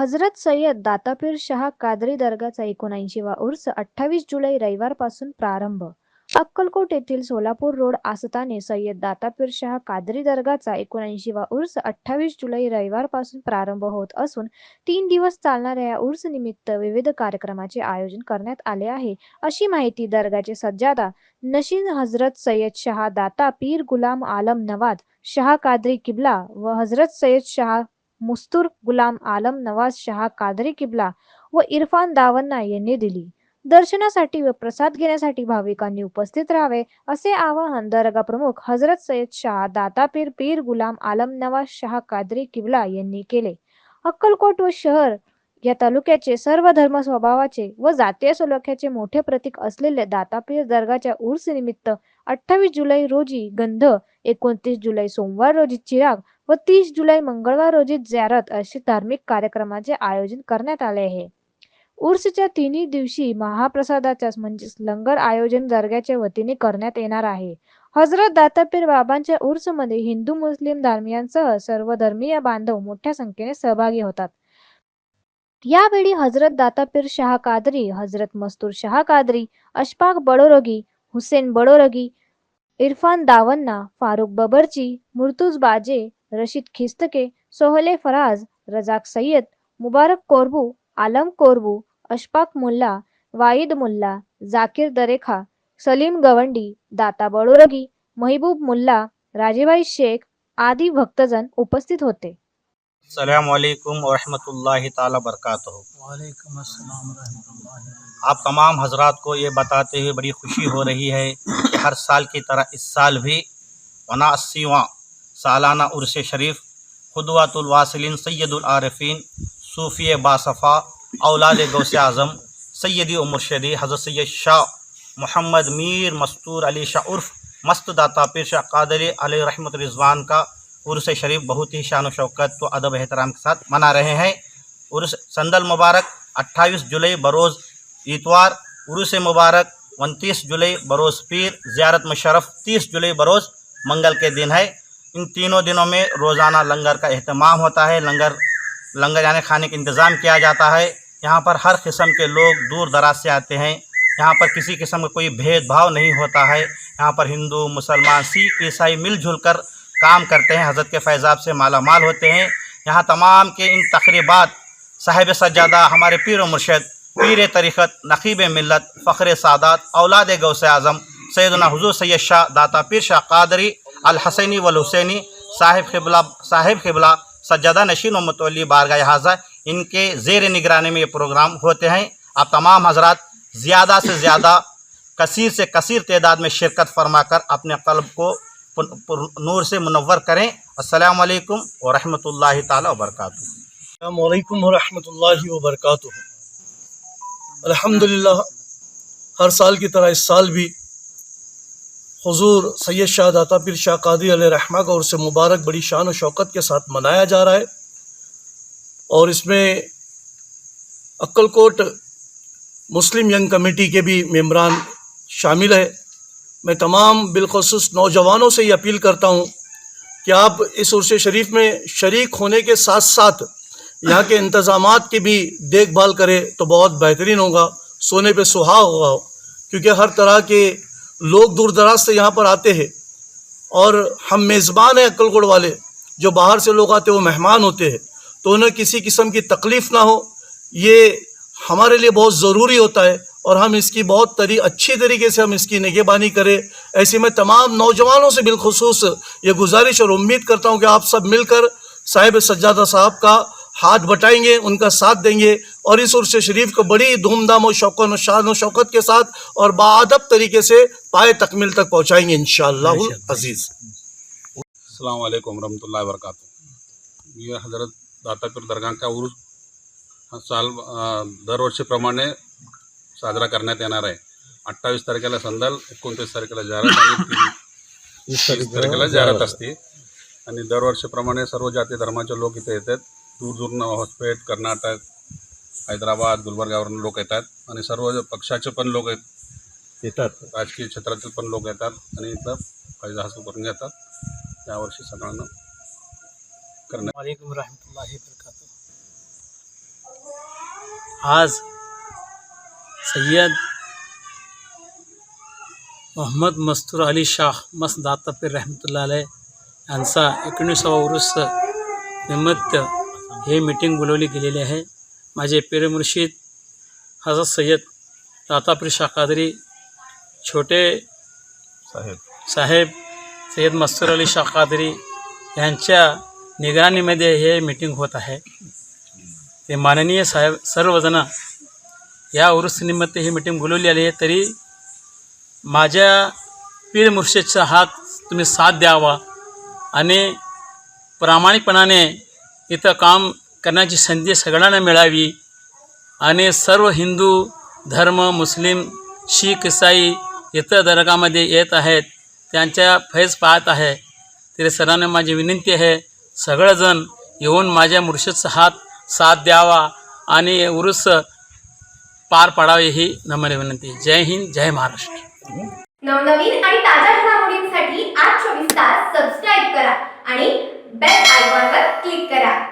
हजरत सय्यद दातापीर शहा कादरी दर्गाचा एकोणऐंशीवा उर्स अठ्ठावीस जुलै रविवारपासून प्रारंभ. अक्कलकोट येथील सोलापूर रोड आसताने सय्यद दातापीर शहा कादरी दर्गाचा एकोणऐंशीवा उर्स अठ्ठावीस जुलै रविवारपासून प्रारंभ होत असून तीन दिवस चालणाऱ्या या उर्स निमित्त विविध कार्यक्रमाचे आयोजन करण्यात आले आहे. अशी माहिती दर्गाचे सज्जादा नशीन हजरत सय्यद शहा दाता पीर गुलाम आलम नवाद शहा कादरी किबला व हजरत सय्यद शहा मुस्तूर गुलाम आलम नवाज शहा कादरी किबला व इरफान दावन्ना यांनी दिली. दर्शनासाठी व प्रसाद घेण्यासाठी भाविकांनी उपस्थित राहावे असे आवाहन दर्गा प्रमुख हजरत सय्यद शाह दातापीर पीर गुलाम आलम नवाज शाह कादरी किबला यांनी केले. अक्कलकोट व शहर या तालुक्याचे सर्व धर्म स्वभावाचे व जातीय सलोख्याचे मोठे प्रतीक असलेले दातापीर दर्गाच्या उर्स निमित्त अठ्ठावीस जुलै रोजी गंध एकोणतीस जुलै सोमवार रोजी चिराग व तीस जुलै मंगळवार रोजी ज्यारत असे धार्मिक कार्यक्रमाचे आयोजन करण्यात आले आहे. उर्सच्या तिन्ही दिवशी महाप्रसादाच्या म्हणजेच लंगर आयोजन दर्ग्याच्या वतीने करण्यात येणार आहे. हजरत दातापीर बाबांच्या उर्समध्ये हिंदू मुस्लिम धर्मियांसह सर्व धर्मीय बांधव मोठ्या संख्येने सहभागी होतात. यावेळी हजरत दातापीर शाह कादरी हजरत मस्तूर शाह कादरी अशफाक बडोरगी हुसेन बडोरगी इरफान दावन्ना फारुख बबरची मुर्तुज बाजे रशीद खिस्तके सोहले फराज रजाक सय्यद मुबारक कोरबू आलम कोरबू अशफाक मुल्ला वाईद मुल्ला जाकीर दरेखा सलीम गवंडी दाता बडोरगी महबूब मुल्ला राजेबाई शेख आदी भक्तजन उपस्थित होते. السلام علیکم ورحمۃ اللہ تعالی وبرکاتہ۔ وعلیکم السلام ورحمۃ اللہ آپ تمام حضرات کو یہ بتاتے ہوئے بڑی خوشی ہو رہی ہے کہ ہر سال کی طرح اس سال بھی ونا اسیواں سالانہ عرس شریف خدوات الواصلین سید العارفین صوفی باصفہ اولاد گوس اعظم سیدی و مرشدی حضرت سید شاہ محمد میر مستور علی شاہ عرف مست داتا پیر شاہ قادر علیہ رحمت رضوان کا عرس شریف بہت ہی شان و شوکت و ادب احترام کے ساتھ منا رہے ہیں۔ عرس سندل مبارک، اٹھائیس جولائی بروز اتوار، عرس مبارک، انتیس جولائی بروز پیر، زیارت مشرف، تیس جولائی بروز منگل کے دن ہے۔ ان تینوں دنوں میں روزانہ لنگر کا اہتمام ہوتا ہے۔ لنگر لنگر یعنی کھانے کا انتظام کیا جاتا ہے۔ یہاں پر ہر قسم کے لوگ دور دراز سے آتے ہیں۔ یہاں پر کسی قسم کا کوئی بھید بھاؤ نہیں ہوتا ہے۔ یہاں پر ہندو، مسلمان، سکھ، عیسائی مل جل کر کام کرتے ہیں، حضرت کے فیضاب سے مالا مال ہوتے ہیں۔ یہاں تمام کے ان تقریبات، صاحب سجادہ، ہمارے پیر و مرشد، پیر طریقت، نقیب ملت، فخر سادات، اولاد گوس اعظم، سیدنا حضور سید شاہ، داتا پیر شاہ قادری، الحسینی والحسینی، صاحب قبلہ صاحب قبلہ، سجادہ نشین و متولی بارگاہ حاضہ ان کے زیر نگرانی میں یہ پروگرام ہوتے ہیں۔ آپ تمام حضرات زیادہ سے زیادہ، کثیر سے کثیر تعداد میں شرکت فرما کر اپنے قلب کو نور سے منور کریں۔ السلام علیکم ورحمۃ اللہ تعالیٰ وبرکاتہ۔ السلام علیکم ورحمۃ اللہ وبرکاتہ۔ الحمدللہ، ہر سال کی طرح اس سال بھی حضور سید شاہ داتا پیر شاہ قادی علیہ رحمہ کا اور سے مبارک بڑی شان و شوکت کے ساتھ منایا جا رہا ہے۔ اور اس میں اکل کوٹ مسلم ینگ کمیٹی کے بھی ممبران شامل ہے میں تمام بالخصوص نوجوانوں سے یہ اپیل کرتا ہوں کہ آپ اس عرصے شریف میں شریک ہونے کے ساتھ ساتھ یہاں کے انتظامات کی بھی دیکھ بھال کرے تو بہت بہترین ہوگا، سونے پہ سہا ہوگا کیونکہ ہر طرح کے لوگ دور دراز سے یہاں پر آتے ہیں اور ہم میزبان ہیں عقل گڑ والے، جو باہر سے لوگ آتے وہ مہمان ہوتے ہیں، تو انہیں کسی قسم کی تکلیف نہ ہو، یہ ہمارے لیے بہت ضروری ہوتا ہے اور ہم اس کی بہت اچھی طریقے سے ہم اس کی نگہبانی کرے ایسے میں تمام نوجوانوں سے بالخصوص یہ گزارش اور امید کرتا ہوں کہ آپ سب مل کر صاحب سجادہ صاحب کا ہاتھ بٹائیں گے ان کا ساتھ دیں گے اور اس عرص شریف کو بڑی دھوم دھام و شوقن و شان و شوقت کے ساتھ اور باعدب طریقے سے پائے تکمیل تک پہنچائیں گے انشاءاللہ عزیز۔ السلام علیکم ورحمت اللہ وبرکاتہ۔ یہ حضرت داتا پر درگاہ کا عرس हा साल दरवर्षीप्रमाणे साजरा करण्यात येणार आहे. अठ्ठावीस तारखेला संदल एकोणतीस तारखेला जाहिरात आणि तीस तारखेला जाहिरात असते आणि दरवर्षीप्रमाणे सर्व जाती धर्माचे लोक इथे येतात. दूर दूरनं हॉस्पेट कर्नाटक हैदराबाद गुलबर्गावरून लोक येतात. आणि सर्व पक्षाचे पण लोक येतात. राजकीय क्षेत्रातील पण लोक येतात. आणि इथं फायदा हासिल करून घेतात. यावर्षी सगळ्यांना करण्यात वालेकुम रहमतुल्लाहि. वबरकातुहू आज सय्यद मोहम्मद मस्तूर अली शाह मस्त दातापीर रहमतुल्ला अलय यांचा एकोणीसावा उरुस निमित्त हे मीटिंग बोलवली गेलेली आहे. माझे पीर मुर्शिद हजरत सय्यद दातापीर शाह कादरी छोटे साहेब. साहेब सय्यद मस्तूर अली शाह कादरी यांच्या निगराणीमध्ये हे मीटिंग होत आहे. ते माननीय साहेब सर्वजण या उरुसनिमित्त ही मीटिंग बोलवली आली आहे. तरी माझ्या पीर मुर्शेदचा हात तुम्ही साथ द्यावा आणि प्रामाणिकपणाने इथं काम करण्याची संधी सगळ्यांना मिळावी आणि सर्व हिंदू धर्म मुस्लिम शीख इसाई इतर दर्गामध्ये येत आहेत त्यांच्या फैज पाहत आहे. तरी सरांना माझी विनंती आहे सगळेजण येऊन माझ्या मुर्शिदचा हात साथ द्यावा आणि उरुस पार पाडावे ही नम्र विनंती. जय हिंद जय महाराष्ट्र. नवनवीन आणि ताज्या घडामोडींसाठी आज चोवीस तास सबस्क्राईब करा आणि बेल आयकॉनवर क्लिक करा.